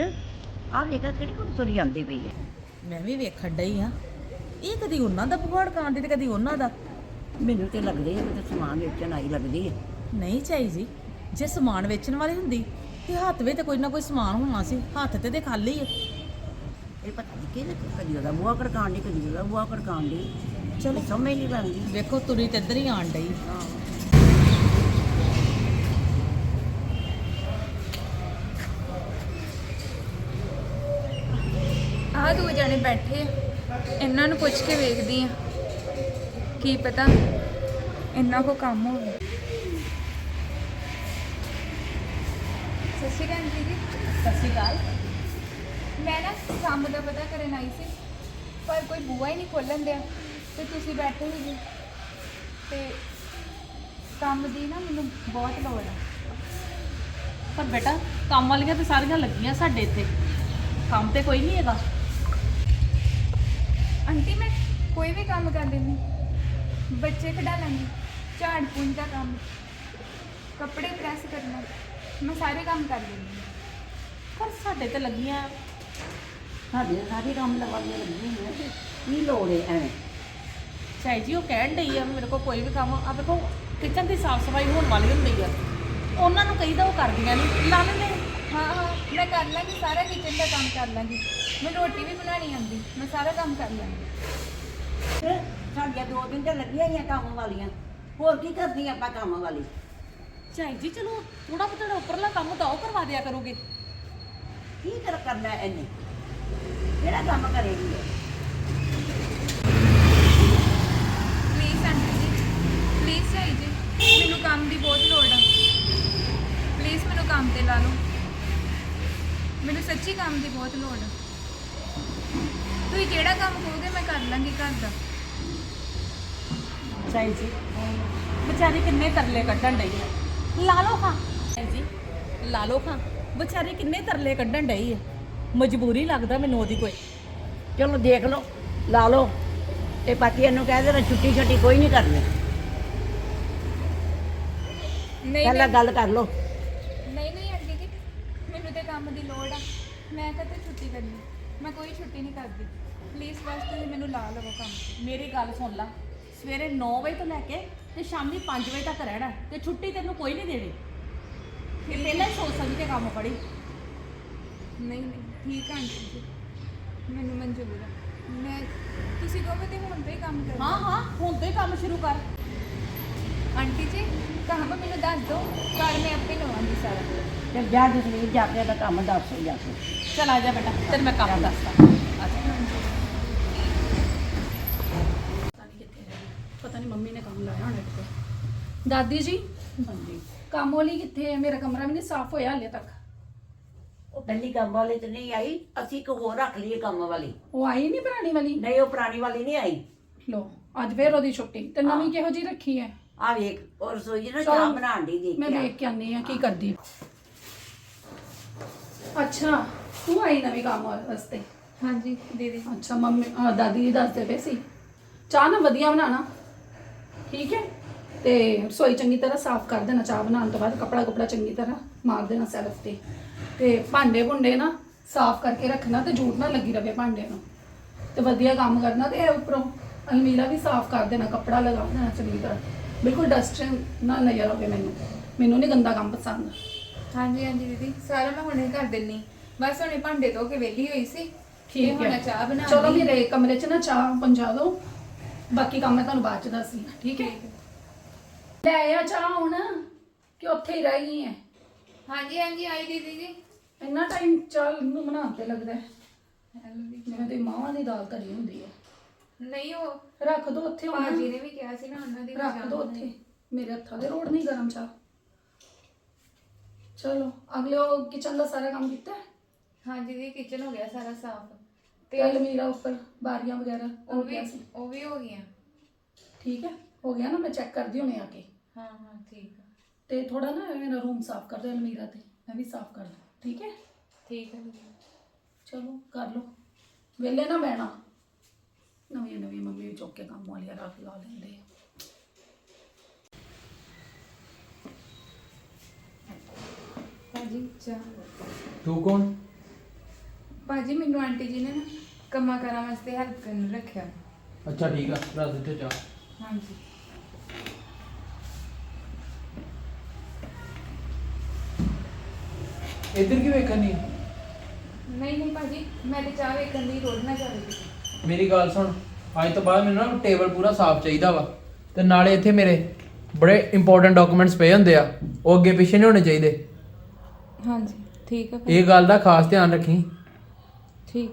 ਆਹ ਵੇਖਾ ਕਿਹੜੀ ਕੁੜੀ ਤੁਰੀ ਜਾਂਦੀ ਪਈ ਹੈ। ਮੈਂ ਵੀ ਵੇਖਣ ਡਈ ਆ ਇਹ ਕਦੀ ਉਹਨਾਂ ਦਾ ਪੁਹਾੜ ਕਾਂਦੀ ਤੇ ਕਦੀ ਉਹਨਾਂ ਦਾ। ਮੈਨੂੰ ਤੇ ਲੱਗਦੀ ਹੈ ਕਿ ਸਮਾਨ ਵੇਚਣ ਆਈ ਲੱਗਦੀ ਹੈ। ਨਹੀਂ ਚਾਈ ਜੀ ਜੇ ਸਮਾਨ ਵੇਚਣ ਵਾਲੀ ਹੁੰਦੀ ਤੇ ਹੱਥ ਵਿੱਚ ਤੇ ਕੋਈ ਨਾ ਕੋਈ ਸਮਾਨ ਹੋਣਾ ਸੀ ਹੱਥ ਤੇ ਤੇ ਖਾਲੀ ਹੈ। ਇਹ ਪਤਾ ਨਹੀਂ ਕਿਹਨੇ ਕਦੀ ਉਹਦਾ ਬੂਹਾ ਖੜਕਾਉਣ ਦੀ ਕਦੀ ਉਹਦਾ ਬੂਹਾ ਖੜਕਾਉਣ ਦੀ ਚਲੋ। ਸਮਝ ਨਹੀਂ ਲੱਗਦੀ ਵੇਖੋ ਤੁਰੀ ਤੇ ਇੱਧਰ ਹੀ ਆਣ ਡਈ। ਆਹ ਜਣੇ ਬੈਠੇ ਆ ਇਹਨਾਂ ਨੂੰ ਪੁੱਛ ਕੇ ਵੇਖਦੀ ਆ। ਕੀ ਪਤਾ ਇਹਨਾਂ ਕੋ ਕੰਮ ਹੋਵੇ। ਸਤਿ ਸ਼੍ਰੀ ਅਕਾਲ ਜੀ ਸਤਿ ਸ਼੍ਰੀ ਅਕਾਲ। ਮੈਂ ਨਾ ਕੰਮ ਦਾ ਪਤਾ ਕਰਨ ਆਈ ਸੀ ਪਰ ਕੋਈ ਬੂਆ ਹੀ ਨਹੀਂ ਖੋਲਣ ਦਿਆ ਤੇ ਤੁਸੀਂ ਬੈਠੇ ਹੀ ਜੀ। ਤੇ ਕੰਮ ਦੀ ਨਾ ਮੈਨੂੰ ਬਹੁਤ ਲੋੜ ਆ। ਪਰ ਬੇਟਾ ਕੰਮ ਵਾਲੀਆਂ ਤੇ ਸਾਰੀਆਂ ਲੱਗੀਆਂ ਸਾਡੇ ਇੱਥੇ। ਕੰਮ ਤੇ ਕੋਈ ਨਹੀਂ ਹੈਗਾ। ਆਂਟੀ ਮੈਂ ਕੋਈ ਵੀ ਕੰਮ ਕਰ ਲੈਂਦੀ। ਬੱਚੇ ਖੜਾ ਲੈਂਦੀ। ਝਾੜ ਪੂੰਝ ਦਾ ਕੰਮ। ਕੱਪੜੇ ਪ੍ਰੈਸ ਕਰਨਾ। ਮੈਂ ਸਾਰੇ ਕੰਮ ਕਰ ਲੈਂਦੀ। ਪਰ ਸਾਡੇ ਤੇ ਲੱਗੀਆਂ। ਸਾਡੇ ਤਾਂ ਸਾਰੇ ਕੰਮ ਲਵਾਈਆਂ ਲੱਗੀਆਂ ਹੋਈਆਂ ਤੇ ਕੀ ਲੋੜ ਹੈ ਐਵੇਂ? ਚਾਈ ਜੀ ਉਹ ਕਹਿਣ ਡਈ ਆ ਮੇਰੇ ਕੋਲ ਕੋਈ ਵੀ ਕੰਮ ਆ। ਵੇਖੋ ਕਿਚਨ ਦੀ ਸਾਫ਼ ਸਫ਼ਾਈ ਹੋਣ ਵਾਲੀ ਹੁੰਦੀ ਆ। ਉਹਨਾਂ ਨੂੰ ਕਹੀਦਾ ਉਹ ਕਰਦੀਆਂ ਨਹੀਂ ਲਾ ਲੈਂਦੇ। ਹਾਂ ਹਾਂ। ਮੈਂ ਕਰ ਲਾਂਗੀ ਸਾਰਾ ਕਿਚਨ ਦਾ ਕੰਮ ਕਰ ਲਾਂਗੀ। ਮੈਂ ਰੋਟੀ ਵੀ ਬਣਾਉਣੀ ਆਂਦੀ। ਮੈਂ ਸਾਰਾ ਕੰਮ ਕਰ ਲਾਂਗੀ ਤੇ ਸਾਡੀਆਂ ਦੋ ਦਿਨ ਤੇ ਲੱਗੀਆਂ ਹੀ ਆ ਕੰਮ ਵਾਲੀਆਂ। ਹੋਰ ਕੀ ਕਰਦੀ ਆਪਾਂ ਕੰਮ ਵਾਲੀ? ਚਾਈ ਜੀ ਚਲੋ ਥੋੜਾ ਬਹੁਤਾ ਉੱਪਰਲਾ ਕੰਮ ਤਾਂ ਉਹ ਕਰਵਾ ਦਿਆ ਕਰੋਗੇ। ਕੀ ਕਰ ਕਰਨਾ ਇਹਨੇ? ਕਿਹੜਾ ਕੰਮ ਕਰੇਗੀ? Please aunty ji. ਪਲੀਜ਼ ਚਾਈ ਜੀ ਮੈਨੂੰ ਕੰਮ ਦੀ ਬਹੁਤ ਲੋੜ ਆ। ਪਲੀਜ਼ ਮੈਨੂੰ ਕੰਮ ਤੇ ਲਾ ਲਓ। ਮੈਨੂੰ ਸੱਚੀ ਕੰਮ ਦੀ ਬਹੁਤ ਲੋੜ ਆ। ਤੁਸੀਂ ਜਿਹੜਾ ਕੰਮ ਕਹੋਗੇ ਮੈਂ ਕਰ ਲਾਂਗੀ ਘਰ ਦਾ। ਚਾਈ ਜੀ ਵਿਚਾਰੀ ਕਿੰਨੇ ਤਰਲੇ ਕੱਢਣ ਡਈ ਆ ਲਾ ਖਾਂ। ਚਾਈ ਜੀ ਲਾ ਖਾਂ। ਵਿਚਾਰੀ ਕਿੰਨੇ ਤਰਲੇ ਕੱਢਣ ਡਈ ਆ ਮਜਬੂਰੀ ਲੱਗਦਾ ਮੈਨੂੰ ਉਹਦੀ ਕੋਈ। ਚਲੋ ਦੇਖ ਲਓ ਲਾ ਲਓ। ਤੇ ਬਾਕੀ ਇਹਨੂੰ ਕਹਿ ਦੇਣਾ ਛੁੱਟੀ ਛੱਟੀ ਕੋਈ ਨਹੀਂ ਕਰਨੀ। ਨਹੀਂ ਪਹਿਲਾਂ ਨਹੀਂ ਗੱਲ ਕਰ ਲਓ। ਨਹੀਂ ਨਹੀਂ ਆਂਟੀ ਜੀ ਮੈਨੂੰ ਤੇ ਕੰਮ ਦੀ ਲੋੜ ਆ। ਮੈਂ ਕਦੇ ਛੁੱਟੀ ਕਰਨੀ। ਮੈਂ ਕੋਈ ਛੁੱਟੀ ਨਹੀਂ ਕਰਦੀ। ਪਲੀਜ਼ ਬਸ ਤੁਸੀਂ ਮੈਨੂੰ ਲਾ ਲਵੋ ਕੰਮ। ਮੇਰੀ ਗੱਲ ਸੁਣ ਲਾ। ਸਵੇਰੇ 9 ਵਜੇ ਤੋਂ ਲੈ ਕੇ ਤੇ ਸ਼ਾਮੀ 5 ਵਜੇ ਤੱਕ ਰਹਿਣਾ ਤੇ ਛੁੱਟੀ ਤੈਨੂੰ ਕੋਈ ਨਹੀਂ ਦੇਣੀ। ਫਿਰ ਪਹਿਲਾਂ ਹੀ ਸੋਚ ਸਮਝ ਕੇ ਕੰਮ ਫੜੀ ਨਹੀਂ ਨਹੀਂ ਠੀਕ ਆ ਆਂਟੀ ਜੀ। ਮੈਨੂੰ ਮਨਜ਼ੂਰ ਆ ਮੈਂ ਤੁਸੀਂ ਕਹੋ ਤੇ ਹੁਣ ਤੋਂ ਹੀ ਕੰਮ ਕਰਨਾ। ਹਾਂ ਹਾਂ ਹੁਣ ਤੋਂ ਹੀ ਕੰਮ ਸ਼ੁਰੂ ਕਰ। ਆਂਟੀ ਜੀ ਕੰਮ ਮੈਨੂੰ ਦੱਸ ਦਿਓ। ਘਰ ਮੈਂ ਆਪੇ ਲਵਾਂਗੀ ਸਾਰਾ। ਤੇ ਜਾ ਜਸਵੀਰ ਜਾ ਕੇ ਇਹਦਾ ਕੰਮ ਦੱਸ ਜਾ ਕੇ। ਚਲ ਆ ਜਾ ਬੇਟਾ ਤੈਨੂੰ ਮੈਂ ਕੰਮ ਦੱਸਦਾ। ਆ ਜਾ ਪਤਾ ਨਹੀਂ ਕਿੱਥੇ ਰਹਿ ਗਈ ਪਤਾ ਨਹੀਂ ਮੰਮੀ ਨੇ ਕੰਮ ਲਾਇਆ ਹੋਣਾ ਕਿਤੇ। ਦਾਦੀ ਜੀ ਹਾਂਜੀ। ਕੰਮ ਵਾਲੀ ਕਿੱਥੇ ਹੈ ਮੇਰਾ ਕਮਰਾ ਵੀ ਨਹੀਂ ਸਾਫ਼ ਹੋਇਆ ਹਾਲੇ ਤੱਕ। ਉਹ ਪਹਿਲੀ ਕੰਮ ਵਾਲੀ ਤੇ ਨਹੀਂ ਆਈ ਅਸੀਂ ਇੱਕ ਹੋਰ ਰੱਖ ਲਈਏ ਕੰਮ ਵਾਲੀ। ਉਹ ਆਈ ਨਹੀਂ ਪੁਰਾਣੀ ਵਾਲੀ? ਨਹੀਂ ਉਹ ਪੁਰਾਣੀ ਵਾਲੀ ਨਹੀਂ ਆਈ। ਲੋ ਅੱਜ ਫੇਰ ਉਹਦੀ ਛੁੱਟੀ। ਤੇ ਨਵੀਂ ਕਿਹੋ ਜੀ ਰੱਖੀ ਹੈ ਆ ਵੇਖ ਔਰ ਰਸੋਈ 'ਚ ਨਾ ਚਲੋ, ਚਾਹ ਬਣਾਉਣ ਦੀ ਦੇਖ ਮੈਂ ਕੇ ਆ। ਵੇਖ ਕੇ ਆਨੀ ਆ ਕੀ ਕਰਦੀ। ਅੱਛਾ ਤੂੰ ਆਈ ਨਵੀਂ ਕੰਮ ਵਾਸਤੇ? ਹਾਂਜੀ ਦੀਦੀ। ਅੱਛਾ ਮੰਮੀ ਅਹ ਦਾਦੀ ਜੀ ਦੱਸਦੇ ਪਏ ਸੀ। ਚਾਹ ਨਾ ਵਧੀਆ ਬਣਾਣਾ ਠੀਕ ਹੈ? ਤੇ ਰਸੋਈ ਚੰਗੀ ਤਰ੍ਹਾਂ ਸਾਫ਼ ਕਰ ਦੇਣਾ ਚਾਹ ਬਣਾਉਣ ਤੋਂ ਬਾਅਦ ਕਪੜਾ ਕਪੜਾ ਚੰਗੀ ਤਰ੍ਹਾਂ ਮਾਰ ਦੇਣਾ ਸੈਲਫ ਤੇ। ਤੇ ਭਾਂਡੇ ਭੁੰਡੇ ਨਾ ਸਾਫ਼ ਕਰਕੇ ਰੱਖਣਾ ਤੇ ਜੂਠ ਨਾ ਲੱਗੀ ਰਵੇ ਭਾਂਡੇ ਨੂੰ। ਤੇ ਵਧੀਆ ਕੰਮ ਕਰਨਾ ਤੇ ਇਹ ਉੱਪਰੋਂ ਅਲਮੀਰਾ ਵੀ ਸਾਫ਼ ਕਰ ਦੇਣਾ ਕਪੜਾ ਲਗਾ ਦੇਣਾ ਚੰਗੀ ਤਰ੍ਹਾਂ। ਬਿਲਕੁਲ ਡਸਟ ਨਾ ਨਜ਼ਰ ਆਵੇ ਮੈਨੂੰ। ਮੈਨੂੰ ਨਹੀਂ ਗੰਦਾ ਕੰਮ ਪਸੰਦ। ਹਾਂਜੀ ਹਾਂਜੀ ਦੀਦੀ ਸਾਰਾ ਮੈਂ ਹੁਣੇ ਕਰ ਦਿੰਨੀ। ਬਸ ਹੁਣੇ ਭਾਂਡੇ ਧੋ ਕੇ ਵਿਹਲੀ ਹੋਈ ਸੀ। ਤੇ ਠੀਕ ਹੈ। ਚਾਹ ਬਣਾ ਚਲੋ। ਮੇਰੇ ਕਮਰੇ 'ਚ ਨਾ ਚਾਹ ਪਹੁੰਚਾ ਦਿਓ। ਬਾਕੀ ਕੰਮ ਮੈਂ ਤੁਹਾਨੂੰ ਬਾਅਦ 'ਚ ਦੱਸਦੀ ਹਾਂ ਠੀਕ ਹੈ ਲੈ ਆ ਚਾਹ ਹੁਣ ਕਿ ਉੱਥੇ ਹੀ ਰਹਿ ਗਈ ਹੈ ਹਾਂਜੀ ਹਾਂਜੀ ਆਈ ਦੀਦੀ ਜੀ ਇੰਨਾ ਟਾਈਮ ਚਾਹ ਨੂੰ ਬਣਾਉਣ ਤੇ ਲੱਗਦਾ ਹੈ ਹੈਲੋ ਜੀ। ਜਿਵੇਂ ਤੇ ਮਾਵਾਂ ਦੀ ਦਾਲ ਧਰੀ ਹੁੰਦੀ ਹੈ ਨਹੀਂ ਉਹ ਰੱਖ ਦੋ ਉੱਥੇ ਹੁਣ ਭਾਜੀ ਨੇ ਵੀ ਕਿਹਾ ਸੀ ਨਾ ਉਹਨਾਂ ਦੀ ਰੱਖ ਦੋ ਉੱਥੇ ਮੇਰੇ ਹੱਥਾਂ ਦੇ ਰੋੜ ਨਹੀਂ ਗਰਮ ਚਾਹ ਚਲੋ ਅਗਲੇ ਉਹ ਕਿਚਨ ਦਾ ਸਾਰਾ ਕੰਮ ਕੀਤਾ ਹੈ? ਹਾਂਜੀ ਦੀ ਕਿਚਨ ਹੋ ਗਿਆ ਸਾਰਾ ਸਾਫ਼ ਤੇ ਤੇ ਅਲਮੀਰਾ ਉੱਪਰ ਬਾਰੀਆਂ ਵਗੈਰਾ ਉਹ ਹੋ ਵੀ ਗਿਆ ਸੀ ਉਹ ਵੀ ਹੋ ਗਈਆਂ ਠੀਕ ਹੈ ਹੋ ਗਿਆ ਨਾ ਮੈਂ ਚੈੱਕ ਕਰਦੀ ਹੁਣੇ ਆ ਕੇ ਹਾਂ ਹਾਂ ਠੀਕ ਆ ਤੇ ਥੋੜਾ ਨਾ ਮੇਰਾ ਰੂਮ ਸਾਫ਼ ਕਰ ਦਿਓ ਅਲਮੀਰਾ ਤੇ ਮੈਂ ਵੀ ਸਾਫ਼ ਕਰ ਦਾਂ ਠੀਕ ਹੈ ਠੀਕ ਹੈ ਦੀਦੀ ਚਲੋ ਕਰ ਲਓ ਵੇਲੇ ਨਾ ਬਹਿਣਾ ਨਵੀਂ ਨਵੀਂ ਮੰਮੀ ਵੀ ਚੁੱਕ ਕੇ ਕੰਮ ਵਾਲੀਆਂ ਰੱਖ ਲਾ ਲੈਂਦੇ ਆ ਭਾਜੀ ਚਾਹ ਤੂੰ ਕੌਣ ਭਾਜੀ ਮੈਨੂੰ ਆਂਟੀ ਜੀ ਨੇ ਨਾ ਕੰਮਾਂ ਕਰਾਂ ਵਾਸਤੇ ਹੈਲਪ ਕਰਨ ਨੂੰ ਰੱਖਿਆ। ਅੱਛਾ ਠੀਕ ਆ ਰੱਖ ਦਿੱਤੇ ਚਾਹ ਹਾਂਜੀ। ਇੱਧਰ ਕੀ ਵੇਖਣੀ ਨਹੀਂ ਨਹੀਂ ਭਾਜੀ ਮੈਂ ਤੇ ਚਾਹ ਵੇਖਣ ਦੀ ਲੋੜ ਨਾ ਚਾਹੀਦੀ ਮੇਰੀ ਗੱਲ ਸੁਣ ਅੱਜ ਤੋਂ ਬਾਅਦ ਮੈਨੂੰ ਨਾ ਟੇਬਲ ਪੂਰਾ ਸਾਫ਼ ਚਾਹੀਦਾ ਵਾ। ਤੇ ਨਾਲੇ ਇੱਥੇ ਮੇਰੇ ਬੜੇ ਇੰਪੋਰਟੈਂਟ ਡਾਕੂਮੈਂਟਸ ਪਏ ਹੁੰਦੇ ਆ ਉਹ ਅੱਗੇ ਪਿੱਛੇ ਨਹੀਂ ਹੋਣੇ ਚਾਹੀਦੇ। ਹਾਂਜੀ ਠੀਕ ਆ ਇਹ ਗੱਲ ਦਾ ਖਾਸ ਧਿਆਨ ਰੱਖੀ। ਠੀਕ।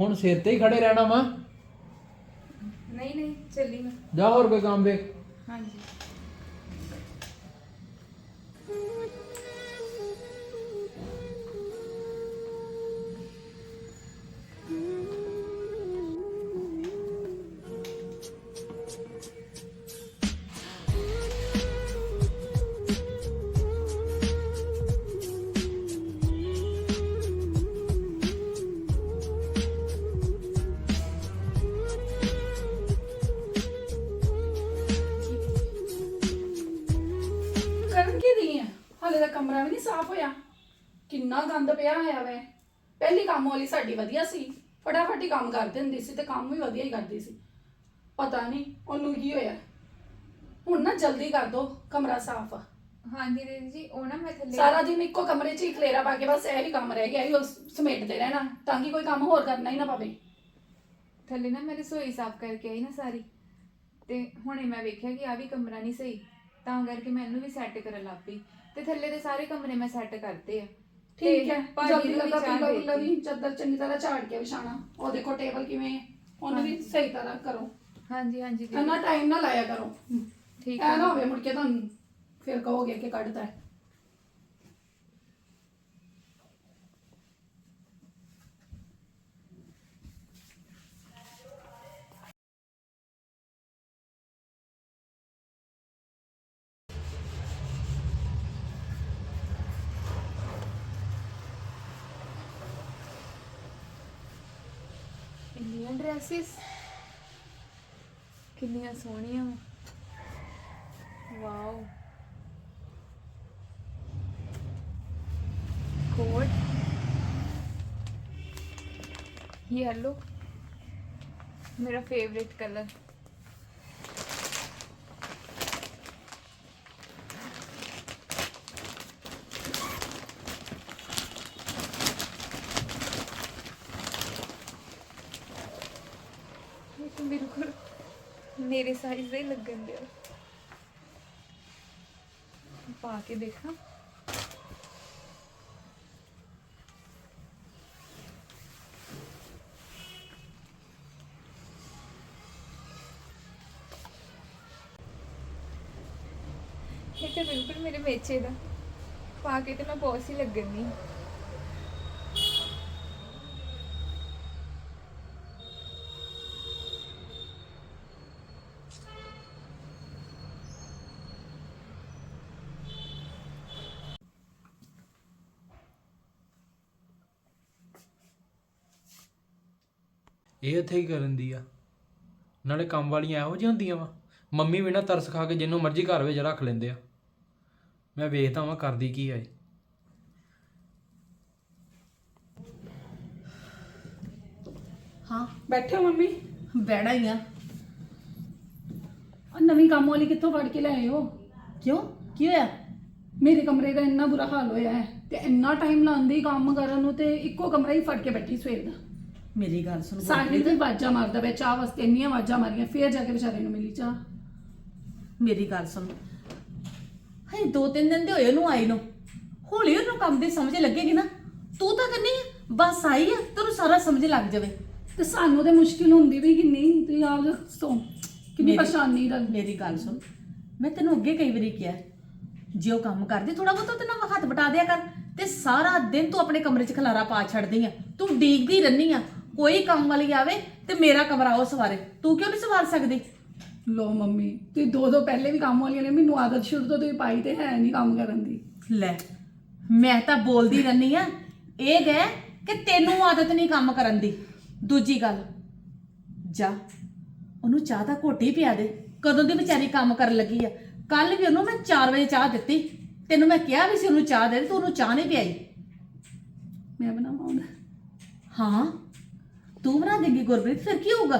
ਹੁਣ ਸਿਰ ਤੇ ਹੀ ਖੜੇ ਰਹਿਣਾ ਵਾ? ਨਹੀਂ ਨਹੀਂ ਚੱਲੀ ਮੈਂ। ਜਾ ਹੋਰ ਕੋਈ ਕੰਮ ਵੇਖ ਹਾਂਜੀ। ਕੀ ਦੀ ਹੈ ਹਾਲੇ ਤਾਂ ਕਮਰਾ ਵੀ ਨਹੀਂ ਸਾਫ਼ ਹੋਇਆ। ਕਿੰਨਾ ਗੰਦ ਪਿਆ ਹੋਇਆ ਵੈ। ਪਹਿਲੀ ਕੰਮ ਵਾਲੀ ਸਾਡੀ ਵਧੀਆ ਸੀ। ਫਟਾਫਟ ਹੀ ਕੰਮ ਕਰ ਦਿੰਦੀ ਸੀ ਤੇ ਕੰਮ ਵੀ ਵਧੀਆ ਹੀ ਕਰਦੀ ਸੀ। ਪਤਾ ਨਹੀਂ ਉਹਨੂੰ ਕੀ ਹੋਇਆ। ਹੁਣ ਨਾ ਜਲਦੀ ਕਰ ਦੋ ਕਮਰਾ ਸਾਫ਼। ਹਾਂਜੀ ਦੀਦੀ ਜੀ ਉਹ ਨਾ ਮੈਂ ਥੱਲੇ ਸਾਰਾ ਦਿਨ ਇੱਕੋ ਕਮਰੇ 'ਚ ਹੀ ਖਲੇਰਾ ਪਾ ਕੇ ਬਸ ਇਹ ਹੀ ਕੰਮ ਰਹਿ ਗਿਆ ਹੀ ਉਸ ਸਮੇਟਦੇ ਰਹਿਣਾ ਤਾਂ ਕਿ ਕੋਈ ਕੰਮ ਹੋਰ ਕਰਨਾ ਹੀ ਨਾ ਪਵੇ। ਥੱਲੇ ਨਾ ਮੈਂ ਰਸੋਈ ਸਾਫ਼ ਕਰਕੇ ਆਈ ਨਾ ਸਾਰੀ। ਤੇ ਹੁਣੇ ਮੈਂ ਵੇਖਿਆ ਕਿ ਆ ਵੀ ਕਮਰਾ ਨਹੀਂ ਸਹੀ। ਤਾਂ ਕਰਕੇ ਮੈਂ ਇਹਨੂੰ ਵੀ ਸੈੱਟ ਕਰਨ ਲੱਗ ਪਈ ਤੇ ਥੱਲੇ ਦੇ ਸਾਰੇ ਕਮਰੇ ਮੈਂ ਸੈੱਟ ਕਰਤੇ ਆ। ਠੀਕ ਹੈ। ਭਾਜੀ ਜਲਦੀ ਨੂੰ ਵੀ ਕਰਦਾ ਚਾਹ ਪੀਲਾ ਪੀਲਾ ਦੇਤੀ। ਵੀ ਚੱਦਰ ਚੰਗੀ ਤਰ੍ਹਾਂ ਝਾੜ ਕੇ ਵਿਛਾਣਾ ਉਹ ਦੇਖੋ ਟੇਬਲ ਕਿਵੇਂ ਹੈ। ਉਹਨੂੰ ਵੀ ਸਹੀ ਤਰ੍ਹਾਂ ਕਰੋ। ਹਾਂਜੀ ਹਾਂਜੀ ਦੀਦੀ ਇੰਨਾ ਟਾਈਮ ਨਾ ਲਾਇਆ ਕਰੋ। ਠੀਕ ਐ ਹੈ। ਨਾ ਹੋਵੇ ਮੁੜ ਕੇ ਤੁਹਾਨੂੰ ਫਿਰ ਕਹੋਗੇ ਕਿ ਕੱਢਦਾ ਹੈ। ਡਰੈਸਿਸ ਕਿੰਨੀਆਂ ਸੋਹਣੀਆਂ। ਵਾਓ। ਕੋਟ। ਯੈਲੋ ਮੇਰਾ ਫੇਵਰਿਟ ਕਲਰ ਇਹ ਤਾਂ ਬਿਲਕੁਲ ਮੇਰੇ ਸਾਈਜ਼ ਦਾ ਹੀ ਲੱਗਣ ਦਿਆ ਪਾ ਕੇ ਦੇਖਾਂ। ਇਹ ਤਾਂ ਬਿਲਕੁਲ ਮੇਰੇ ਮੇਚੇ ਦਾ। ਪਾ ਕੇ ਤੇ ਮੈਂ ਬਹੁਤ ਹੀ ਲੱਗਣ ਦੀ ਇਹ ਇੱਥੇ ਹੀ ਕਰਨ ਦੀ ਆ। ਨਾਲੇ ਕੰਮ ਵਾਲੀਆਂ ਇਹੋ ਜਿਹੀਆਂ ਹੁੰਦੀਆਂ ਵਾ। ਮੰਮੀ ਵੀ ਨਾ ਤਰਸ ਖਾ ਕੇ ਜਿੰਨੂੰ ਮਰਜ਼ੀ ਘਰ ਵਿੱਚ ਰੱਖ ਲੈਂਦੇ ਆ। ਮੈਂ ਵੇਖਦਾ ਵਾਂ ਕਰਦੀ ਕੀ ਆ ਇਹ। ਹਾਂ। ਬੈਠੇ ਹੋ ਮੰਮੀ? ਬਹਿਣਾ ਹੀ ਆ। ਆ ਨਵੀਂ ਕੰਮ ਵਾਲੀ ਕਿੱਥੋਂ ਫੜ ਕੇ ਲਿਆਏ ਹੋ? ਕਿਉਂ? ਕੀ ਹੋਇਆ? ਮੇਰੇ ਕਮਰੇ ਦਾ ਇੰਨਾ ਬੁਰਾ ਹਾਲ ਹੋਇਆ ਹੈ ਤੇ ਇੰਨਾ ਟਾਈਮ ਲਾਉਂਦੀ ਕੰਮ ਕਰਨ ਨੂੰ ਤੇ ਇੱਕੋ ਕਮਰਾ ਹੀ ਫੜ ਕੇ ਬੈਠੀ ਸਵੇਰ ਦਾ। ਮੇਰੀ ਗੱਲ ਸੁਣ ਸਾਹਿਲ ਵੀ ਆਵਾਜ਼ਾਂ ਮਾਰਦਾ ਪਿਆ ਚਾਹ ਵਾਸਤੇ ਇੰਨੀਆਂ ਆਵਾਜ਼ਾਂ ਮਾਰੀਆਂ ਫੇਰ ਜਾ ਕੇ ਵਿਚਾਰੇ ਨੂੰ ਮਿਲੀ ਚਾਹ। ਮੇਰੀ ਗੱਲ ਸੁਣ। ਹੇ ਦੋ ਤਿੰਨ ਦਿਨ ਦੇ ਹੋਏ ਉਹਨੂੰ ਆਈ ਨੂੰ। ਹੌਲੀ ਉਹਨੂੰ ਕੰਮ ਦੀ ਸਮਝ ਲੱਗੇਗੀ ਨਾ। ਤੂੰ ਤਾਂ ਕਰਨੀ ਬਸ ਆਈ ਆ ਤੈਨੂੰ ਸਾਰਾ ਸਮਝ ਲੱਗ ਜਾਵੇ। ਤੇ ਸਾਨੂੰ ਤੇ ਮੁਸ਼ਕਿਲ ਹੁੰਦੀ ਵੀ ਕਿੰਨੀ ਤੁਸੀਂ ਆਪ ਦੱਸੋ ਕਿੰਨੀ ਮੇਰੀ- ਪਰੇਸ਼ਾਨੀ ਦਾ ਮੇਰੀ ਗੱਲ ਸੁਣ। ਮੈਂ ਤੈਨੂੰ ਅੱਗੇ ਕਈ ਵਾਰੀ ਕਿਹਾ ਜੇ ਉਹ ਕੰਮ ਕਰਦੀ ਥੋੜਾ ਬਹੁਤਾ ਤੇ ਨਾ ਹੱਥ ਬਟਾ ਦਿਆ ਕਰ ਤੇ ਸਾਰਾ ਦਿਨ ਤੂੰ ਆਪਣੇ ਕਮਰੇ 'ਚ ਖਲਾਰਾ ਪਾ ਛੱਡਦੀ ਆ। ਤੂੰ ਡੀਕਦੀ ਰਹਿਨੀ ਆ। ਕੋਈ ਕੰਮ ਵਾਲੀ ਆਵੇ ਤੇ ਮੇਰਾ ਕਮਰਾ ਉਹ ਸਵਾਰੇ। ਤੂੰ ਕਿਉਂ ਨਹੀਂ ਸਵਾਰ ਸਕਦੀ? ਲੋ ਮੰਮੀ ਤੁਸੀਂ ਦੋ ਦੋ ਪਹਿਲੇ ਵੀ ਕੰਮ ਵਾਲੀਆਂ ਨੇ ਮੈਨੂੰ ਆਦਤ ਸ਼ੁਰੂ ਤੋਂ ਤੁਸੀਂ ਪਾਈ ਤੇ ਹੈ ਨਹੀਂ ਕੰਮ ਕਰਨ ਦੀ। ਲੈ ਮੈਂ ਤਾਂ ਬੋਲਦੀ ਰਹਿਨੀ ਆ ਇਹ ਗਏ ਕਿ ਤੈਨੂੰ ਆਦਤ ਨਹੀਂ ਕੰਮ ਕਰਨ ਦੀ। ਦੂਜੀ ਗੱਲ ਜਾ ਉਹਨੂੰ ਚਾਹ ਦਾ ਘੋਟੀ ਪਿਆ ਦੇ ਕਦੋਂ ਦੀ ਵਿਚਾਰੀ ਕੰਮ ਕਰਨ ਲੱਗੀ ਆ। ਕੱਲ ਵੀ ਉਹਨੂੰ ਮੈਂ 4 ਵਜੇ ਚਾਹ ਦਿੱਤੀ ਤੈਨੂੰ ਮੈਂ ਕਿਹਾ ਵੀ ਸੀ ਉਹਨੂੰ ਚਾਹ ਦੇ ਤੂੰ ਉਹਨੂੰ ਚਾਹ ਨਹੀਂ ਪਿਆਈ। ਮੈਂ ਬਣਾਵਾਂ ਹਾਂ। ਤੂੰ ਬਣਾ ਦੇਂਗੀ ਗੁਰਪ੍ਰੀਤ ਫਿਰ ਕੀ ਹੋਊਗਾ?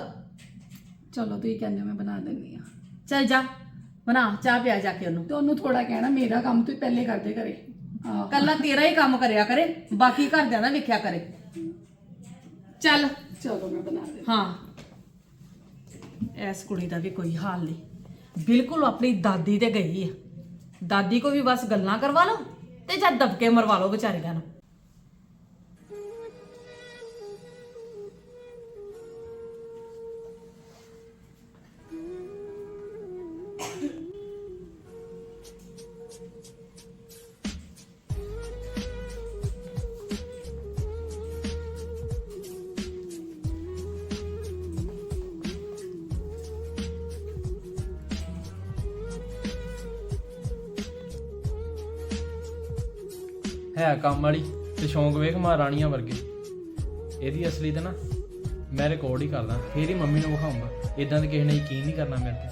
ਚਲੋ ਤੁਸੀਂ ਕਹਿੰਦੇ ਹੋ ਮੈਂ ਬਣਾ ਦਿੰਦੀ ਆ ਚੱਲ ਜਾ ਬਣਾ ਚਾਹ ਪਿਆ ਜਾ ਕੇ ਉਹਨੂੰ। ਤੇ ਉਹਨੂੰ ਥੋੜਾ ਕਹਿਣਾ ਮੇਰਾ ਕੰਮ ਤੁਸੀਂ ਪਹਿਲੇ ਕਰਦੇ ਕਰੇ ਹਾਂ ਕੱਲਾ ਤੇਰਾ ਹੀ ਕੰਮ ਕਰਿਆ ਕਰੇ ਬਾਕੀ ਘਰਦਿਆਂ ਦਾ ਵੇਖਿਆ ਕਰੇ। ਚੱਲ। ਚਲੋ ਮੈਂ ਬਣਾ ਦਿੰਦੀ ਹਾਂ। ਐਸ ਕੁੜੀ ਦਾ ਵੀ ਕੋਈ ਹਾਲ ਨਹੀਂ। ਬਿਲਕੁਲ ਆਪਣੀ ਦਾਦੀ ਤੇ ਗਈ ਹੈ ਦਾਦੀ ਕੋ ਵੀ ਬਸ ਗੱਲਾਂ ਕਰਵਾ ਲਓ ਤੇ ਜਾਂ ਦਬਕੇ ਮਰਵਾ ਲਓ ਵਿਚਾਰੀਆਂ ਨੂੰ। ਹੈ ਕੰਮ ਵਾਲੀ ਤੇ ਸ਼ੌਂਕ ਵੇਖ ਮਾਂ ਰਾਣੀਆਂ ਵਰਗੇ। ਇਹਦੀ ਅਸਲੀ ਤਾਂ ਨਾ ਮੈਂ ਰਿਕਾਰਡ ਹੀ ਕਰਦਾ ਫੇਰ ਹੀ ਮੰਮੀ ਨੂੰ ਵਿਖਾਉਂਗਾ ਇਦਾਂ ਤੇ ਕਿਸੇ ਨੇ ਯਕੀਨ ਨਹੀਂ ਕਰਨਾ ਮੇਰੇ ਤੇ।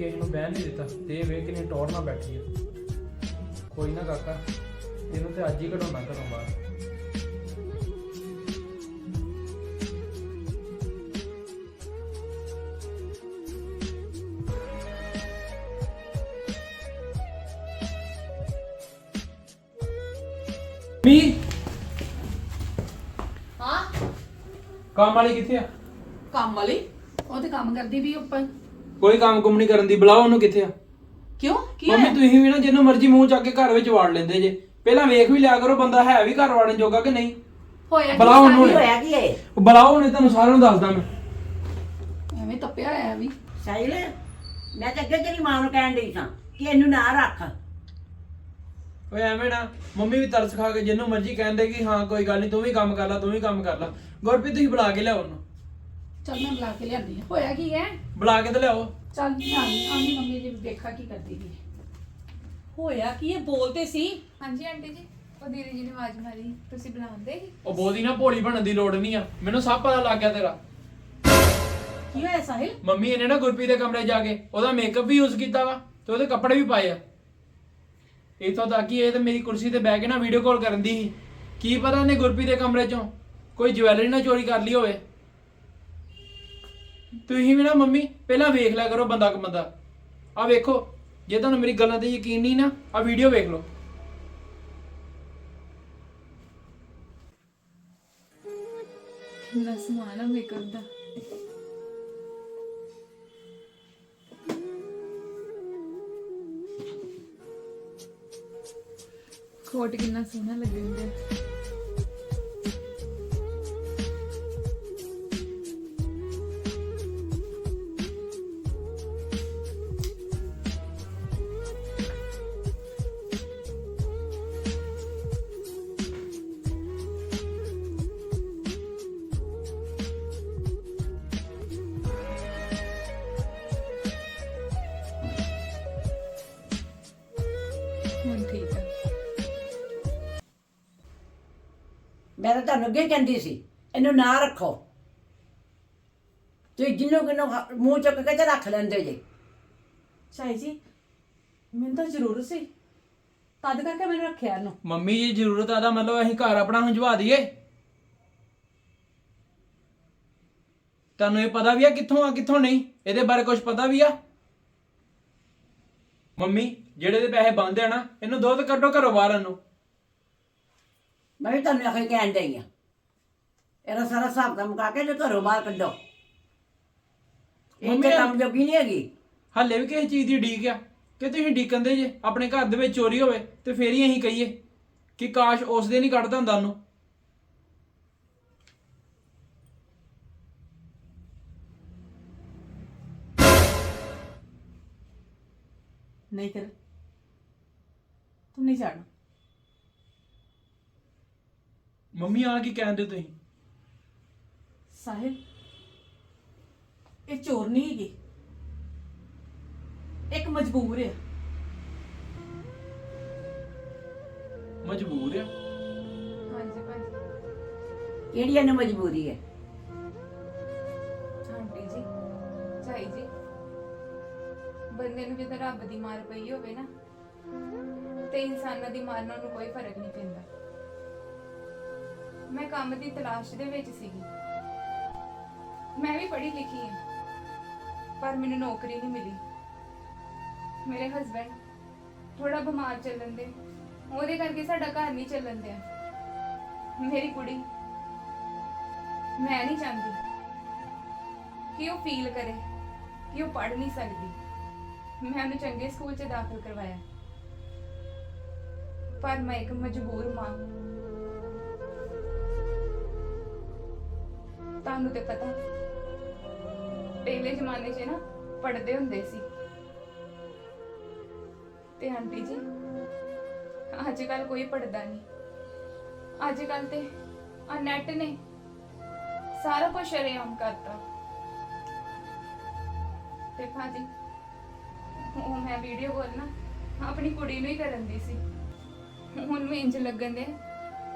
ਕਿਸੇ ਨੂੰ ਬਹਿਣ ਨਹੀਂ ਦਿੱਤਾ। ਤੇ ਇਹ ਵੇਖ ਕਿੰਨੀ ਟੌਰ ਨਾਲ ਬੈਠੀ ਆ। ਕੋਈ ਨਾ ਕਾਕਾ ਇਹਨੂੰ ਤੇ ਅੱਜ ਹੀ ਕਢਾਉਣਾ ਘਰੋਂ ਬਾਹਰ ਮੀ ਹਾਂ? ਕੰਮ ਵਾਲੀ ਕਿੱਥੇ ਆ? ਕੰਮ ਵਾਲੀ? ਉਹ ਤੇ ਕੰਮ ਕਰਦੀ ਵੀ ਉੱਪਰ। ਕੋਈ ਕੰਮ ਕੁਮ ਨਹੀਂ ਕਰਨ ਦੀ ਬੁਲਾਓ ਉਹਨੂੰ ਕਿੱਥੇ ਆ? ਕਿਉਂ? ਕੀ ਮੰਮੀ ਤੁਸੀਂ ਵੀ ਨਾ ਜਿੰਨੂੰ ਮਰਜ਼ੀ ਮੂੰਹ ਚੱਕ ਕੇ ਘਰ ਵਿੱਚ ਵਾੜ ਲੈਂਦੇ ਜੇ। ਪਹਿਲਾਂ ਵੇਖ ਵੀ ਲਿਆ ਕਰੋ ਬੰਦਾ ਹੈ ਵੀ ਘਰ ਵਾੜਨ ਜੋਗਾ ਕਿ ਨਹੀਂ? ਹੋਇਆ ਬੁਲਾਓ ਉਹਨੂੰ। ਹੋਇਆ ਕੀ ਏ ਬੁਲਾਓ ਉਹਨੇ ਤੁਹਾਨੂੰ ਸਾਰਿਆਂ ਨੂੰ ਦੱਸਦਾ ਮੈਂ। ਐਵੇਂ ਤੱਪਿਆ ਹੋਇਆ ਵੀ। ਸਾਈਲ ਮੈਂ ਤਾਂ ਅੱਗੇ ਤੇਰੀ ਮਾਂ ਨੂੰ ਕਹਿਣ ਡਈ ਸਾਂ ਕਿ ਇਹਨੂੰ ਨਾ ਰੱਖ। ਓਏ ਐਵੇਂ ਨਾ ਮੰਮੀ ਵੀ ਤਰਸ ਖਾ ਕੇ ਜਿੰਨੂੰ ਮਰਜ਼ੀ ਕਹਿੰਦੇ ਕਿ ਹਾਂ ਕੋਈ ਗੱਲ ਨਹੀਂ ਤੂੰ ਵੀ ਕੰਮ ਕਰ ਲੈ ਤੂੰ ਵੀ ਕੰਮ ਕਰ ਲੈ। ਗੁਰਪ੍ਰੀਤ ਤੁਸੀਂ ਬੁਲਾ ਕੇ ਲਿਆਓ ਉਹਨੂੰ। ਚੱਲ ਮੈਂ ਬੁਲਾ ਕੇ ਲਿਆਂਦੀ ਆ ਹੋਇਆ ਕੀ ਹੈ? ਬੁਲਾ ਕੇ ਤੇ ਲਿਆਓ। ਚੱਲ ਆਂਦੀ ਆਂਦੀ ਮੰਮੀ ਜੀ ਦੇਖਾ ਕੀ ਕਰਦੀ ਵੀ ਹੋਇਆ ਕੀ ਇਹ ਬੋਲਤੇ ਸੀ। ਹਾਂਜੀ ਆਂਟੀ ਜੀ। ਉਹ ਦੀਦੀ ਜੀ ਨੇ ਆਵਾਜ਼ ਮਾਰੀ। ਤੁਸੀਂ ਬੁਲਾਉਂਦੇ ਸੀ? ਉਹ ਬੋਦੀ ਨਾ ਭੋਲੀ ਬਣਨ ਦੀ ਲੋੜ ਨਹੀਂ ਆ। ਮੈਨੂੰ ਸਭ ਪਤਾ ਲੱਗ ਗਿਆ ਤੇਰਾ। ਕੀ ਹੋਇਆ ਸਾਹਿਲ? ਮੰਮੀ ਇਹਨੇ ਨਾ ਗੁਰਪ੍ਰੀਤ ਦੇ ਕਮਰੇ ਜਾ ਕੇ ਉਹਦਾ ਮੇਕਅਪ ਵੀ ਯੂਜ਼ ਕੀਤਾ ਵਾ ਤੇ ਉਹਦੇ ਕੱਪੜੇ ਵੀ ਪਾਏ ਆ। ਇਥੋਂ ਤੱਕ ਕਿ ਇਹ ਤੇ ਮੇਰੀ ਕੁਰਸੀ ਤੇ ਬਹਿ ਕੇ ਨਾ ਵੀਡੀਓ ਕਾਲ ਕਰਨ ਦੀ ਸੀ। ਕੀ ਪਤਾ ਇਹਨੇ ਗੁਰਪ੍ਰੀਤ ਦੇ ਕਮਰੇ ਚੋਂ ਕੋਈ ਜਵੈਲਰੀ ਨਾ ਚੋਰੀ ਕਰ ਲਈ ਹੋਵੇ। ਤੁਸੀਂ ਵੀ ਨਾ ਮੰਮੀ, ਪਹਿਲਾਂ ਵੇਖ ਲਿਆ ਕਰੋ ਬੰਦਾ ਕਿ ਬੰਦਾ। ਆ ਵੇਖੋ, ਜੇ ਤੁਹਾਨੂੰ ਮੇਰੀ ਗੱਲਾਂ ਤੇ ਯਕੀਨ ਨਹੀਂ ਨਾ ਆ ਵੀਡੀਓ ਵੇਖ ਲਓ। ਕਿੰਨਾ ਸਮਾਨ ਆ ਮੇਕਅਪ ਦਾ। ਕੋਟ ਕਿੰਨਾ ਸੋਹਣਾ ਲੱਗਦਾ ਅੱਗੇ ਕਹਿੰਦੀ ਸੀ ਇਹਨੂੰ ਨਾ ਰੱਖੋ। ਤੁਸੀਂ ਜਿੰਨੂੰ ਕਿਨੂੰ ਮੂੰਹ ਚੁੱਕ ਕੇ ਤੇ ਰੱਖ ਲੈਂਦੇ ਜੇ। ਚਾਈ ਜੀ ਮੈਨੂੰ ਤਾਂ ਜ਼ਰੂਰ ਸੀ। ਤਦ ਕਰਕੇ ਮੈਨੂੰ ਰੱਖਿਆ ਇਹਨੂੰ। ਮੰਮੀ ਜੀ ਜ਼ਰੂਰਤ ਆਦਾ ਮਤਲਬ ਅਸੀਂ ਘਰ ਆਪਣਾ ਹੰਝਵਾ ਦਈਏ। ਤੁਹਾਨੂੰ ਇਹ ਪਤਾ ਵੀ ਆ ਕਿੱਥੋਂ ਆ ਕਿੱਥੋਂ ਨਹੀਂ? ਇਹਦੇ ਬਾਰੇ ਕੁਝ ਪਤਾ ਵੀ ਆ? ਮੰਮੀ ਜਿਹੜੇ ਦੇ ਪੈਸੇ ਬੰਦੇ ਆ ਨਾ ਇਹਨੂੰ ਦੁੱਧ ਕੱਢੋ ਘਰੋਂ ਬਾਹਰ ਇਹਨੂੰ। ਮੈਂ ਵੀ ਤੁਹਾਨੂੰ ਆਖੇ ਕਹਿਣ ਡਈ ਆ। ਇਹਦਾ ਸਾਰਾ ਹਿਸਾਬ ਕੰਮ ਮੁਕਾ ਕੇ ਤੇ ਘਰੋਂ ਬਾਹਰ ਕੱਢੋ। ਇਹ ਮੰਮੀ ਤੇ ਕੰਮ ਜੋਗੀ ਨਹੀਂ ਹੈਗੀ। ਹਾਲੇ ਵੀ ਕਿਸੇ ਚੀਜ਼ ਦੀ ਢੀਕ ਆ ਕਿ ਤੁਸੀਂ ਢੀਕਣ ਦੇ ਜੇ ਆਪਣੇ ਘਰ ਦੇ ਵਿੱਚ ਚੋਰੀ ਹੋਵੇ ਤੇ ਫੇਰ ਹੀ ਅਸੀਂ ਕਹੀਏ ਕਿ ਕਾਸ਼ ਉਸ ਦੇ ਨਹੀਂ ਕੱਢਦਾ ਹੁੰਦਾ ਉਹਨੂੰ। ਨਹੀਂ ਕਰ ਤੂੰ ਨਹੀਂ ਜਾਣਾ ਮੰਮੀ ਆ ਕੀ ਕਹਿੰਦੇ ਤੁਸੀਂ? ਸਾਹਿਲ ਇਹ ਚੋਰ ਨਹੀਂ ਹੈਗੀ। ਇੱਕ ਮਜਬੂਰ ਹੈ ਮਜਬੂਰ ਆ? ਹਾਂਜੀ ਭਾਜੀ। ਕਿਹੜੀ ਇਹਨੂੰ ਮਜਬੂਰੀ ਹੈ? ਆਂਟੀ ਜੀ ਚਾਈ ਜੀ ਬੰਦੇ ਨੂੰ ਜਦੋਂ ਰੱਬ ਦੀ ਮਾਰ ਪਈ ਹੋਵੇ ਨਾ ਤੇ ਇਨਸਾਨਾਂ ਦੀ ਮਾਰ ਨਾਲ ਉਹਨੂੰ ਕੋਈ ਫ਼ਰਕ ਨਹੀਂ ਪੈਂਦਾ। ਮੈਂ ਕੰਮ ਦੀ ਤਲਾਸ਼ ਦੇ ਵਿੱਚ ਸੀਗੀ। ਮੈਂ ਵੀ ਪੜ੍ਹੀ ਲਿਖੀ ਹਾਂ, ਪਰ ਮੈਨੂੰ ਨੌਕਰੀ ਨਹੀਂ ਮਿਲੀ। ਮੇਰੇ ਹਸਬੰਡ ਥੋੜਾ ਬਿਮਾਰ ਚੱਲਣ ਦੇ, ਉਹਦੇ ਕਰਕੇ ਸਾਡਾ ਘਰ ਨਹੀਂ ਚੱਲਣ ਦਿਆ। ਮੇਰੀ ਕੁੜੀ, ਮੈਂ ਨਹੀਂ ਚਾਹੁੰਦੀ ਕਿ ਉਹ ਫੀਲ ਕਰੇ, ਕਿ ਉਹ ਪੜ੍ਹ ਨਹੀਂ ਸਕਦੀ। ਮੈਂ ਉਹਨੂੰ ਚੰਗੇ ਸਕੂਲ 'ਚ ਦਾਖਲ ਕਰਵਾਇਆ। ਪਰ ਮੈਂ ਇੱਕ ਮਜਬੂਰ ਮਾਂ। ਤੁਹਾਨੂੰ ਤੇ ਪਤਾ ਪਹਿਲੇ ਜ਼ਮਾਨੇ 'ਚ ਨਾ ਪੜ੍ਹਦੇ ਹੁੰਦੇ ਸੀ। ਤੇ ਆਂਟੀ ਜੀ ਅੱਜ ਕੱਲ ਕੋਈ ਪੜਦਾ ਨਹੀਂ। ਅੱਜ ਕੱਲ ਤੇ ਆ ਨੈਟ ਨੇ ਸਾਰਾ ਕੁਝ ਸ਼ਰੇਆਮ ਕਰਤਾ। ਤੇ ਭਾਜੀ, ਉਹ ਮੈਂ ਵੀਡੀਓ ਕਾਲ ਨਾ ਆਪਣੀ ਕੁੜੀ ਨੂੰ ਹੀ ਕਰਨ ਦੀ ਸੀ। ਹੁਣ ਨੂੰ ਇੰਜ ਲੱਗਣ ਦੇ,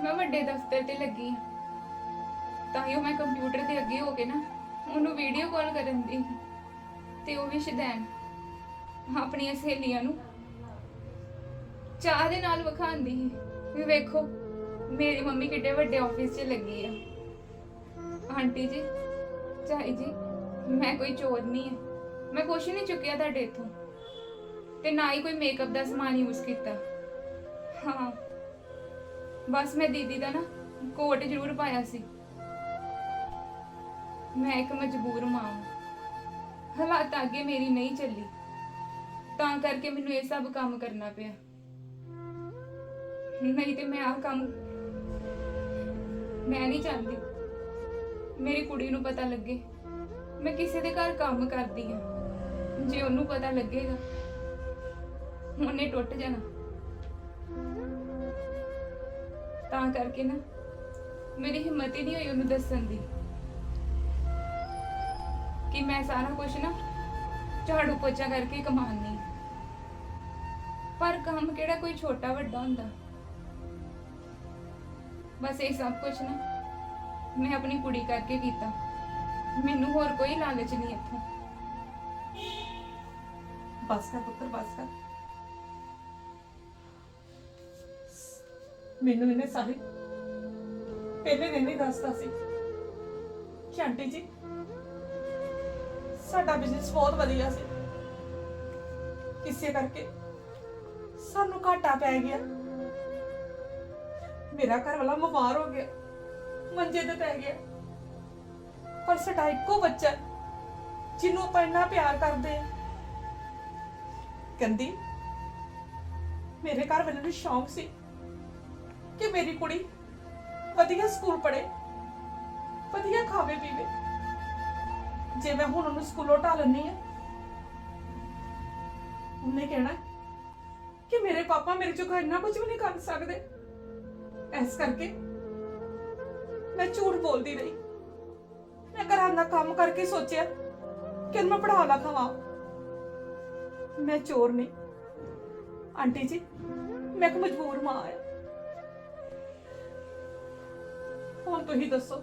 ਮੈਂ ਵੱਡੇ ਦਫ਼ਤਰ ਤੇ ਲੱਗੀ ਹਾਂ। ਤਾਂ ਹੀ ਉਹ ਮੈਂ ਕੰਪਿਊਟਰ ਦੇ ਅੱਗੇ ਹੋ ਕੇ ਨਾ ਉਹਨੂੰ ਵੀਡੀਓ ਕਾਲ ਕਰਨ ਦੀ ਸੀ। ਤੇ ਉਹ ਵੀ ਸ਼ਦੈਨ ਆਪਣੀਆਂ ਸਹੇਲੀਆਂ ਨੂੰ ਚਾਹ ਦੇ ਨਾਲ ਵਿਖਾਉਂਦੀ ਸੀ ਵੀ ਵੇਖੋ, ਮੇਰੀ ਮੰਮੀ ਕਿੱਡੇ ਵੱਡੇ ਆਫਿਸ 'ਚ ਲੱਗੀ ਆ। ਆਂਟੀ ਜੀ ਚਾਈ ਜੀ, ਮੈਂ ਕੋਈ ਚੋਰ ਨਹੀਂ ਹੈ ਮੈਂ ਕੁਛ ਨਹੀਂ ਚੁੱਕਿਆ ਤੁਹਾਡੇ ਇੱਥੋਂ। ਤੇ ਨਾ ਹੀ ਕੋਈ ਮੇਕਅਪ ਦਾ ਸਮਾਨ ਯੂਜ਼ ਕੀਤਾ। ਹਾਂ। ਬਸ ਮੈਂ ਦੀਦੀ ਦਾ ਨਾ ਕੋਟ ਜ਼ਰੂਰ ਪਾਇਆ ਸੀ। ਮੈਂ ਇੱਕ ਮਜਬੂਰ ਮਾਂ ਹਾਂ। ਹਾਲਾਤ ਅੱਗੇ ਮੇਰੀ ਨਹੀਂ ਚੱਲੀ। ਤਾਂ ਕਰਕੇ ਮੈਨੂੰ ਇਹ ਸਭ ਕੰਮ ਕਰਨਾ ਪਿਆ। ਨਹੀਂ ਤੇ ਮੈਂ ਆਹ ਕੰਮ ਮੈਂ ਨਹੀਂ ਚਾਹੁੰਦੀ। ਮੇਰੀ ਕੁੜੀ ਨੂੰ ਪਤਾ ਲੱਗੇ। ਮੈਂ ਕਿਸੇ ਦੇ ਘਰ ਕੰਮ ਕਰਦੀ ਹਾਂ। ਜੇ ਉਹਨੂੰ ਪਤਾ ਲੱਗੇਗਾ, ਉਹਨੇ ਟੁੱਟ ਜਾਣਾ। ਤਾਂ ਕਰਕੇ ਨਾ, ਮੇਰੀ ਹਿੰਮਤ ਹੀ ਨਹੀਂ ਹੋਈ ਉਹਨੂੰ ਦੱਸਣ ਦੀ। ਕਿ ਮੈਂ ਸਾਰਾ ਕੁਝ ਨਾ ਝਾੜੂ ਪੋਚਾ ਕਰਕੇ ਕਮਾਉਣੀ ਪਰ ਕੰਮ ਕਿਹੜਾ ਕੋਈ ਛੋਟਾ ਵੱਡਾ ਹੁੰਦਾ। ਬਸ ਇਹ ਸਭ ਕੁਝ ਨਾ ਮੈਂ ਆਪਣੀ ਕੁੜੀ ਕਰਕੇ ਕੀਤਾ। ਮੈਨੂੰ ਹੋਰ ਕੋਈ ਲਾਲਚ ਨਹੀਂ ਇੱਥੋਂ। ਬਸ ਕਰ ਪੁੱਤਰ, ਬਸ ਕਰ। ਮੈਨੂੰ ਇਹਨੇ ਸਾਰੇ ਪਹਿਲੇ ਦਿਨ ਹੀ ਦੱਸਦਾ ਸੀ। ਕਿ ਆਂਟੀ ਜੀ ਸਾਡਾ ਬਿਜ਼ਨਸ ਬਹੁਤ ਵਧੀਆ ਸੀ। ਕਿਸੇ ਕਰਕੇ ਸਾਨੂੰ ਘਾਟਾ ਪੈ ਗਿਆ। ਮੇਰਾ ਘਰ ਵਾਲਾ ਬਿਮਾਰ ਹੋ ਗਿਆ। ਮੰਜੇ ਤੇ ਪੈ ਗਿਆ। ਪਰ ਸਾਡਾ ਇੱਕੋ ਬੱਚਾ ਜਿਹਨੂੰ ਆਪਾਂ ਇੰਨਾ ਪਿਆਰ ਕਰਦੇ ਹਾਂ। ਕਹਿੰਦੀ, ਮੇਰੇ ਘਰ ਵਾਲੇ ਨੂੰ ਸ਼ੌਂਕ ਸੀ ਕਿ ਮੇਰੀ ਕੁੜੀ ਵਧੀਆ ਸਕੂਲ ਪੜ੍ਹੇ, ਵਧੀਆ ਖਾਵੇ ਪੀਵੇ ਜੇ ਮੈਂ ਹੁਣ ਉਹਨੂੰ ਸਕੂਲੋਂ ਢਾ ਲੈਣੀ ਆ ਉਹਨੇ ਕਹਿਣਾ ਕਿ ਮੇਰੇ ਪਾਪਾ ਮੇਰੇ ਚੋਂ ਇੰਨਾ ਕੁਝ ਵੀ ਨਹੀਂ ਕਰ ਸਕਦੇ। ਇਸ ਕਰਕੇ ਮੈਂ ਝੂਠ ਬੋਲਦੀ ਰਹੀ। ਮੈਂ ਘਰਾਂ ਦਾ ਕੰਮ ਕਰਕੇ ਸੋਚਿਆ ਕਿ ਮੈਂ ਪੜ੍ਹਾ ਲਾ ਖਾਵਾਂ। ਮੈਂ ਚੋਰ ਨਹੀਂ। ਆਂਟੀ ਜੀ, ਮੈਂ ਇੱਕ ਮਜਬੂਰ ਮਾਂ ਆ ਹੁਣ ਤੁਸੀਂ ਦੱਸੋ।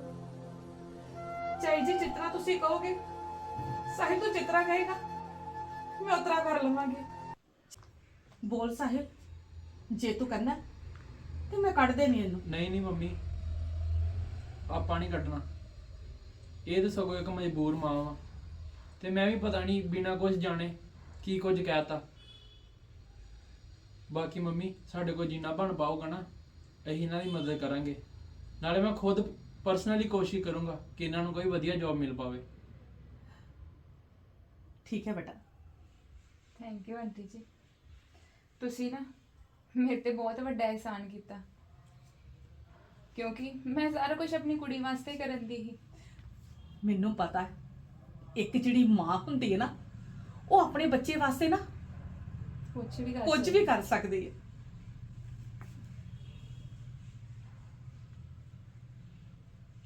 ਚਾਈ ਜੀ, ਜਿਤਨਾ ਤੁਸੀਂ ਕਹੋਗੇ ਸਾਹਿਲ ਤੋਂ ਜਿਤਨਾ ਕਹੇਗਾ, ਮੈਂ ਉਤਰਾ ਕਰ ਲਵਾਂਗੀ। ਬੋਲ ਸਾਹਿਲ ਜੇ ਤੂੰ ਕਰਨਾ ਤੇ ਮੈਂ ਕੱਢ ਦੇਣੀ ਇਹਨੂੰ। ਨਹੀਂ ਨਹੀਂ ਮੰਮੀ, ਆਪਾਂ ਨਹੀਂ ਕੱਢਣਾ। ਇਹ ਤਾਂ ਸਗੋਂ ਇੱਕ ਮਜਬੂਰ ਮਾਂ ਵਾ। ਤੇ ਮੈਂ ਵੀ ਪਤਾ ਨਹੀਂ ਬਿਨਾਂ ਕੁਝ ਜਾਣੇ ਕੀ ਕੁਝ ਕਹਿਤਾ। ਬਾਕੀ ਮੰਮੀ, ਸਾਡੇ ਕੋਲ ਜਿੰਨਾ ਬਣ ਪਾਊਗਾ ਨਾ, ਅਸੀਂ ਇਹਨਾਂ ਦੀ ਮਦਦ ਕਰਾਂਗੇ। ਨਾਲੇ ਮੈਂ ਖੁਦ ਪਰਸਨਲੀ ਕੋਸ਼ਿਸ਼ ਕਰੂੰਗਾ ਕਿ ਇਹਨਾਂ ਨੂੰ ਕੋਈ ਵਧੀਆ ਜੌਬ ਮਿਲ ਪਾਵੇ। ਠੀਕ ਹੈ ਬੇਟਾ। ਥੈਂਕ ਯੂ ਆਂਟੀ ਜੀ। ਤੁਸੀਂ ਨਾ ਮੇਰੇ ਤੇ ਬਹੁਤ ਵੱਡਾ ਅਹਿਸਾਨ ਕੀਤਾ। ਕਿਉਂਕਿ ਮੈਂ ਸਾਰਾ ਕੁਝ ਆਪਣੀ ਕੁੜੀ ਵਾਸਤੇ ਕਰਨ ਦੀ ਸੀ। ਮੈਨੂੰ ਪਤਾ ਹੈ ਇੱਕ ਜਿਹੜੀ ਮਾਂ ਹੁੰਦੀ ਹੈ ਨਾ ਉਹ ਆਪਣੇ ਬੱਚੇ ਵਾਸਤੇ ਨਾ ਕੁਝ ਵੀ ਕਰ ਕੁਝ ਵੀ ਕਰ ਸਕਦੀ ਹੈ।